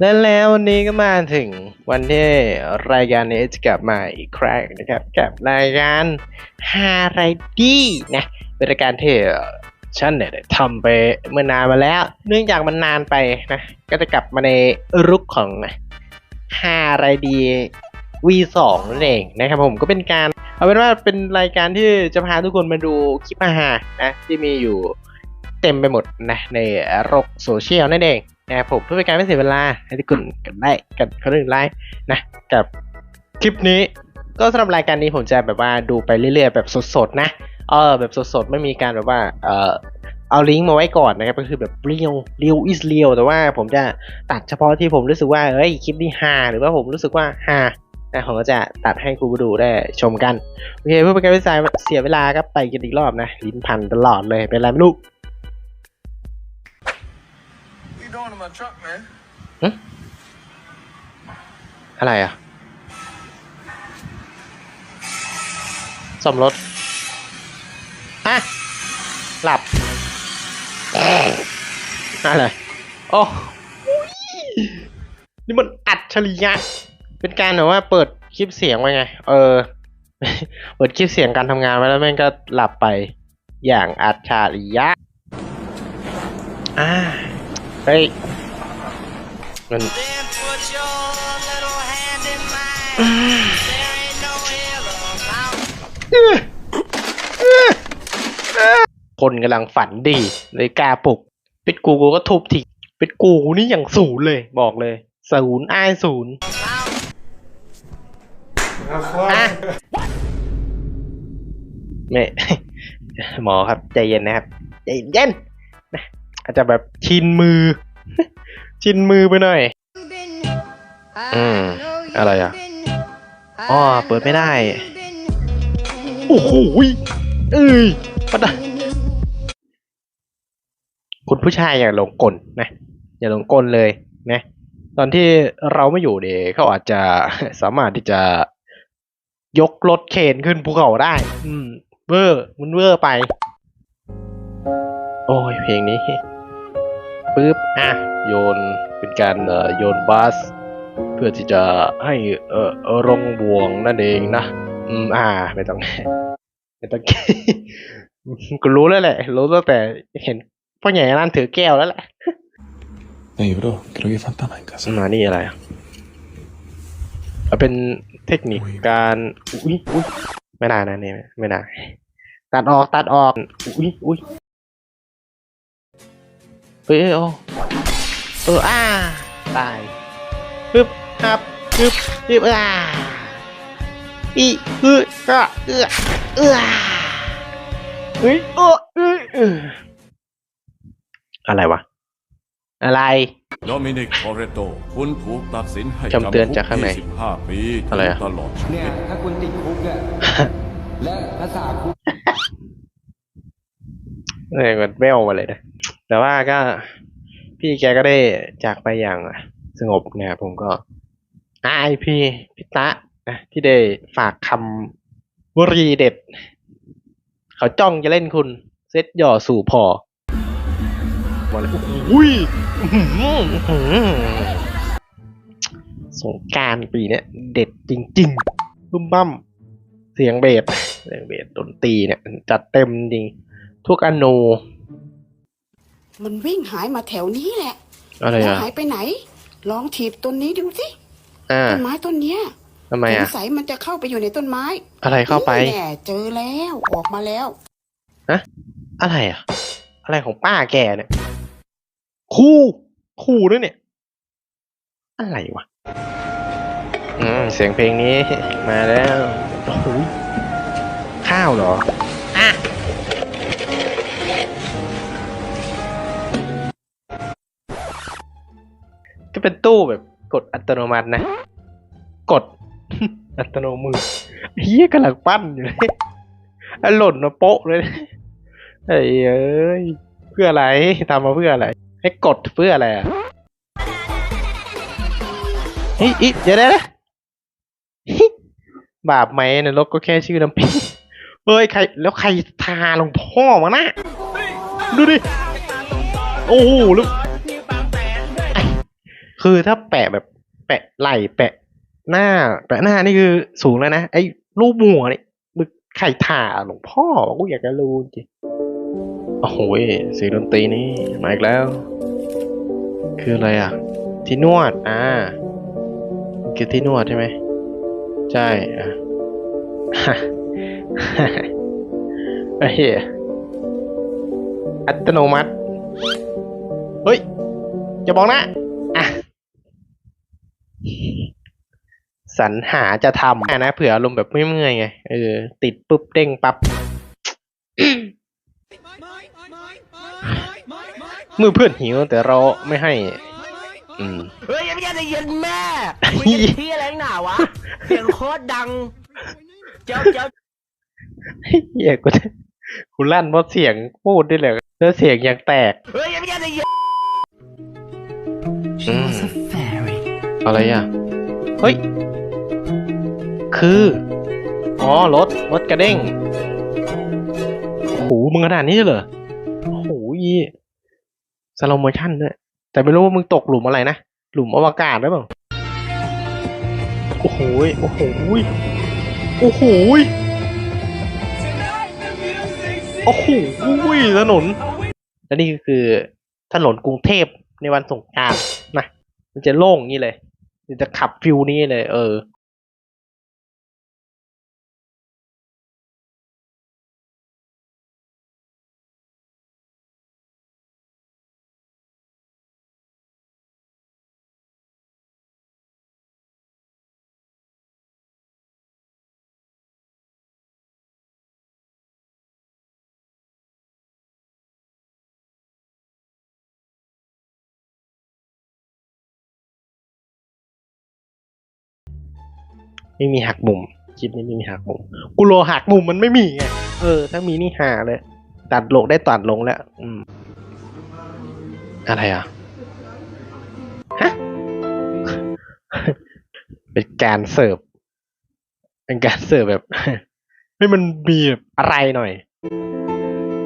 และแล้ววันนี้ก็มาถึงวันที่รายการนี้จะกลับมาอีกครั้งนะครับ กับรายการฮาไรดี้นะเป็นรายการที่ฉันเนี่ยทำไปเมื่อนานมาแล้ว เนื่องจากมันนานไปนะ ก็จะกลับมาในรุกของฮาไรดี V2 นั่นเองนะครับผมก็เป็นการเอาเป็นว่าเป็นรายการที่จะพาทุกคนมาดูคลิปอาหารนะที่มีอยู่เต็มไปหมดนะในโลกโซเชียลนั่นเอง นะครับผมเพื่อเป็นการไม่เสียเวลาให้ทุกคนกันได้กันคนอื่นไลค์นะกับคลิปนี้ก็สำหรับรายการนี้ผมจะแบบว่าดูไปเรื่อยๆ แบบสดๆนะเออแบบสดๆไม่มีการแบบว่าเออเอาลิงก์มาไว้ก่อนนะครับ ก็คือแบบเรียวเรียวอิสเรียวแต่ว่าผมจะตัดเฉพาะที่ผมรู้สึกว่าเอ้ยคลิปนี้ฮาหรือว่าผมรู้สึกว่าฮานะผมก็จะตัดให้คุณผู้ดูได้ชมกัน โอเคเพื่อเป็นการไม่เสียเวลาก็ไปกันอีกรอบนะ ลิ้นพันตลอดเลยเป็นไรไม่รู้ doing in my truck, man? อะไรอะสมรถฮะหลับอะไรโอ้นี่มันอัดฉริยะ เป็นการแบบว่าเปิดคลิปเสียงไว้ไง เออ เปิดคลิปเสียงการทำงานไว้แล้วแม่งก็หลับไปอย่างอัจฉริยะ อ่า เฮ้ยมัน Then put your little hand in mine. There ain't no hill about คนกำลังฝันดีเลยกล้าปลุกเป็นกูกูก็ทุบทิ้งเป็นกูนี่อย่างศูนย์เลยบอกเลยศูนย์อ้ายศูนย์อะไม่หมอครับใจเย็นนะครับ ใจเย็นนะ อาจจะแบบชินมือ ชินมือไปหน่อย อืม อะไรอะอ๋อเปิดไม่ได้ โอ้โหยเอ้ยปะดะคุณผู้ชายอย่าหลงกลนะ อย่าหลงกลเลยนะ ตอนที่เราไม่อยู่เด็เขาอาจจะสามารถที่จะยกรถเข็นขึ้นภูเขาได้ อืม เวอร์ มันเวอร์ไป โอ้ยเพลงนี้ ปึ๊บอะโยนเป็นการเอ่อโยนบัสเพื่อที่จะให้เอ่อเอ่อลงบวงนั่นเองนะอืมอ่า ไม่ต้องไม่ต้องกูรู้แล้วแหละ รู้ตั้งแต่เห็นพ่อใหญ่นั่นถือแก้วแล้วแหละ Ey, bro, creo que falta más en casa. มานี่อะไรอะเอาเป็นเทคนิคการอุ้ยอุ้ยไม่ได้นะนี่ไม่ได้ตัดออกตัดออกอุ้ยอุ้ย เฮ้ยโอ้เอออ่าตายปึ๊บครับปึ๊บปึ๊บอ่าอีเออก็เออเออเฮ้ยโอ้เออเอออะไรวะ อะไรโดมินิกโอเรโต คุณถูกตัดสินให้คำเตือนจากข้างในจำคุก25ปีอะไรอะตลอดชีเนี่วิยตถ้าคุณติดคุกอะและภาษาคุกเออมันไม่ออกมาเลยนะ แต่ว่าก็พี่แกก็ได้จากไปอย่างสงบนะครับผมก็อายพี่พิตะนะที่ได้ฝากคำวรีเด็ด เขาจ้องจะเล่นคุณ เซตหย่อสู่พอมาเลยโอ้ยสงการปีเนี้ยเด็ดจริงๆบึ้มบั้มเสียงเบสเสียงเบสดนตรีเนี่ย จัดเต็มจริง ทุกอนู มันวิ่งหายมาแถวนี้แหละอะไรแล้วอะ หายไปไหน ลองถีบต้นนี้ดูสิอ่าต้นไม้ต้นเนี้ยทำไมสอะ งสัยมันจะเข้าไปอยู่ในต้นไม้อะไรเข้าไป นี่แน่เจอแล้วออกมาแล้ว อะไรอะ อะไรของป้าแกเนี่ย คู่คู่ด้วยเนี่ย อะไรวะ อืม เสียงเพลงนี้ มาแล้ว โอ้โหข้าวเหรอ อะ เป็นตู้แบบกดอัตโนมัตินะ กด อัตโนมือเฮียกำลังปั้นอยู่เลยอะหล่นมาโป๊ะเลยนะเฮ้ยเอ้ยเพื่ออะไรทำมาเพื่ออะไร ให้กดเพื่ออะไรอะเฮ้ยอิเดี๋ยวนะบาปไหมนรกก็แค่ชื่อน้ำพริกเฮ้ยใครแล้วใครทาลงพ่อมานะดูดิ โอ้โหแล้ว คือถ้าแปะแบบแปะไหล่แปะหน้า แปะหน้านี่คือสูงแล้วนะ ไอ้รูปหมัวนี่มึงไข่ถ่าหลวงพ่อกูอยากจะรู้จริงโอ้โหเสียงดนตรีนี่มาอีกแล้ว คืออะไรอะ ที่นวด อ่าคือที่นวดใช่ไหมใช่อะไอ้เหี้ยอัตโนมัติ เฮ้ย จะบอกนะ อะ สรรหาจะทำนะเผื่ออารมณ์แบบไม่เมื่อยไงเออติดปุ๊บเด้งปั๊บเมื่อเพื่อนหิวแต่เราไม่ให้ อืมเฮ้ยยังไม่ได้ยินแม่คุยกันที่อะไรหนาวะเสียงโคตรดัง เจ้าเจ้าเหี้ยกูกูลั่นเพราะเสียงพูดด้วยแหละแล้วเสียงยังแตกเฮ้ยยังไม่ได้ยินอืมอะไรอะ เฮ้ย คือ อ๋อ รถ รถกระเด้งโอ้โหมึงขนาดนี้เลยหรอโอ้โหยีสโลโมชั่นด้วย แต่ไม่รู้ว่ามึงตกหลุมอะไรนะ หลุมอวกาศหรือเปล่า โอ้โห โอ้โห โอ้โห โอ้โหถนน และนี่ก็คือถนนกรุงเทพในวันสงกรานต์นะ มันจะโล่งอย่างนี้เลยมันจะขับฟิวนี้เลย เออ ไม่มีหักมุมคลิปนี้ไม่มีหักมุมกูโลหักมุมมันไม่มีไงเออ ถ้ามีนี่หาเลย ตัดลงได้ตัดลงแล้ว อืม อะไรอะฮะเป็นการเสิร์ฟเป็นการเสิร์ฟแบบ ให้มันมีแบบอะไรหน่อย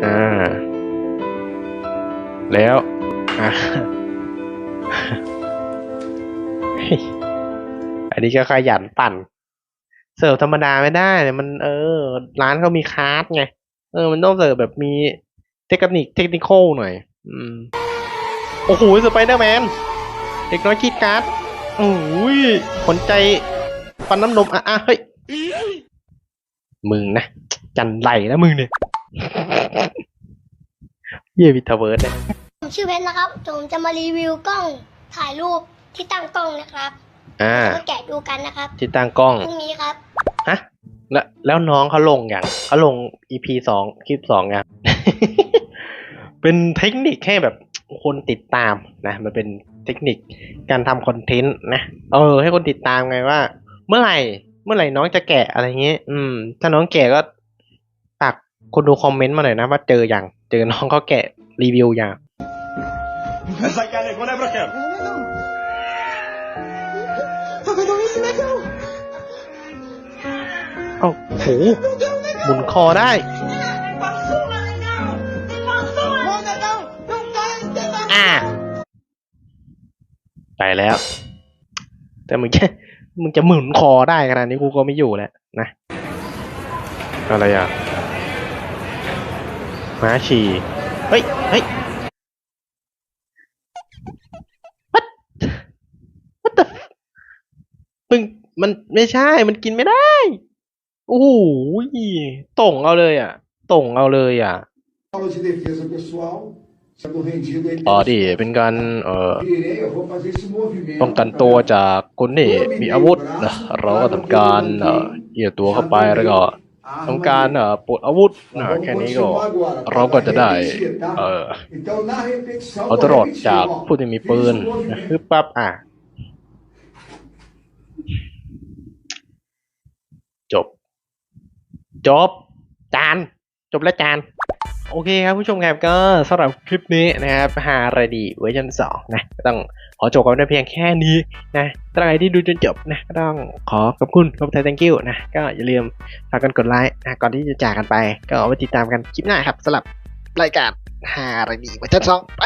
อ่า แล้วอ่าเฮ้ยอันนี้ก็ขยันปั่น เสิร์ฟธรรมดาไม่ได้เนี่ยมันเออ ร้านเขามีคาร์ดไง เออ มันต้องเสิร์ฟแบบมีเทคนิคเทคนิคหน่อย อืม โอ้โหสไปเดอร์แมน เด็กน้อยคิดการ์ดโอ้ยขนใจฟันน้ำนมอะอะเฮ้ย มึงนะ จันไหลนะมึงเนี่ยเยี่ยวิทเวิร์ดเนี่ยผมชื่อเพชรนะครับ ผมจะมารีวิวกล้องถ่ายรูปที่ตั้งกล้องนะครับ อ่าก็แกะดูกันนะครับที่ตั้งกล้องพรุ่งนี้ครับฮะแล้วแล้วน้องเขาลงอย่างเขาลง EP สองคลิปสองยังเป็นเทคนิคให้แบบคนติดตามนะมันเป็นเทคนิคการทำคอนเทนต์นะเออ ให้คนติดตามไงว่า เมื่อไหร่เมื่อไหร่น้องจะแกะอะไรเงี้ยอืม ถ้าน้องแกะก็ฝากคนดูคอมเมนต์มาหน่อยนะว่าเจออย่าง เจอน้องเขาแกะรีวิวอย่าง เอ้าโหหมุนคอได้ อ่า ไปแล้ว แต่มึงจะมึงจะหมุนคอได้ขนาดนี้กูก็ไม่อยู่แล้วนะ อะไรอะม้าฉี่เฮ้ย เฮ้ย มึงมันไม่ใช่ มันกินไม่ได้ โอ้โหต่งเอาเลยอะต่งเอาเลยอะ aula de defesa pessoal, sendo rendido aí อ๋อ pelos ดิเป็นการเอ่อ Irei, eu vou fazer esse movimento. ป้องกันตัวจากคนที่มีอาวุธนะเราก็ทำการเอ่อเหยียดตัวเข้าไปแล้วก็ทำการเอ่อปลดอาวุธนะ Vamos แค่นี้ก็ continuar agora, tá? เราก็จะได้ Vai repetir, tá? เอ่อ Então, na repetição, เอา vou ตลอด repetir, จาก ó. ผู้ที่มีปืน Fiz o นะ movimento. คือปั๊บอะ จบ จบ จาน จบแล้วจาน โอเคครับผู้ชมครับก็สำหรับคลิปนี้นะครับหาอะไรดีเวอร์ชันสองนะต้องขอจบกันได้เพียงแค่นี้นะถ้าใครที่ดูจนจบนะก็ต้องขอขอบคุณขอบใจ thank you นะก็อย่าลืมฝากกันกดไลค์นะก่อนที่จะจากกันไป ก็เอาไว้ติดตามกันคลิปหน้าครับสำหรับรายการหาอะไรดีเวอร์ชันสองไป